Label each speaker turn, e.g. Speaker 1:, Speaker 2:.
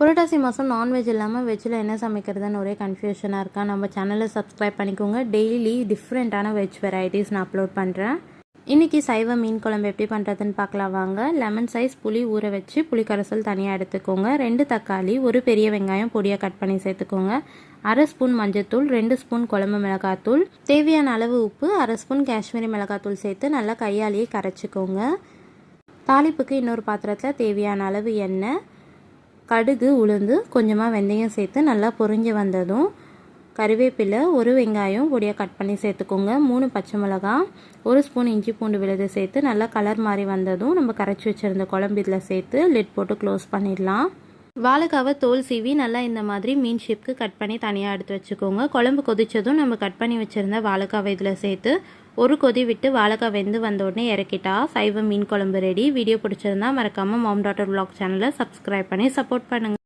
Speaker 1: புரட்டாசி மாதம் நான்வெஜ் இல்லாமல் வெஜ்ஜில் என்ன சமைக்கிறதுன்னு ஒரே கன்ஃபியூஷனாக இருக்கா? நம்ம சேனலை சப்ஸ்கிரைப் பண்ணிக்கோங்க. டெய்லி டிஃப்ரெண்ட்டான வெஜ் வெரைட்டிஸ் நான் அப்லோட் பண்ணுறேன் இன்றைக்கி சைவ மீன் குழம்பு எப்படி பண்ணுறதுன்னு பார்க்கலாம் வாங்க. லெமன் சைஸ் புளி ஊற வச்சு புளி கரைசல் தனியாக எடுத்துக்கோங்க. ரெண்டு தக்காளி ஒரு பெரிய வெங்காயம் பொடியாக கட் பண்ணி சேர்த்துக்கோங்க. அரை ஸ்பூன் மஞ்சத்தூள் ரெண்டு ஸ்பூன் குழம்பு மிளகாத்தூள். தேவையான அளவு உப்பு அரை ஸ்பூன் காஷ்மீரி மிளகாத்தூள் சேர்த்து நல்லா கையாலேயே கரைச்சிக்கோங்க. தாளிப்புக்கு இன்னொரு பாத்திரத்தில் தேவையான அளவு எண்ணெய் கடுகு உளுந்து கொஞ்சமாக வெந்தயம் சேர்த்து நல்லா பொறிஞ்சு வந்ததும் கறிவேப்பிலை ஒரு வெங்காயம் பொடியாக கட் பண்ணி சேர்த்துக்கோங்க. மூணு பச்சை மிளகாய் ஒரு ஸ்பூன் இஞ்சி பூண்டு விழுது சேர்த்து நல்லா கலர் மாதிரி வந்ததும் நம்ம கரைச்சி வச்சுருந்த குழம்பு இதில் சேர்த்து லிட் போட்டு க்ளோஸ் பண்ணிடலாம். வாழைக்காவை தோல் சீவி நல்லா இந்த மாதிரி மீன் ஷேப்க்கு கட் பண்ணி தனியாக எடுத்து வச்சுக்கோங்க. குழம்பு கொதித்ததும் நம்ம கட் பண்ணி வச்சுருந்த வாழைக்காவை இதில் சேர்த்து ஒரு கொதி விட்டு வாழைக்காய் வெந்து வந்தோடனே இறக்கிட்டா. சைவ மீன் குழம்பு ரெடி வீடியோ பிடிச்சிருந்தா மறக்காமல் மாம் டாட்டர் vlog சேனலை சப்ஸ்கிரைப் பண்ணி சப்போர்ட் பண்ணுங்கள்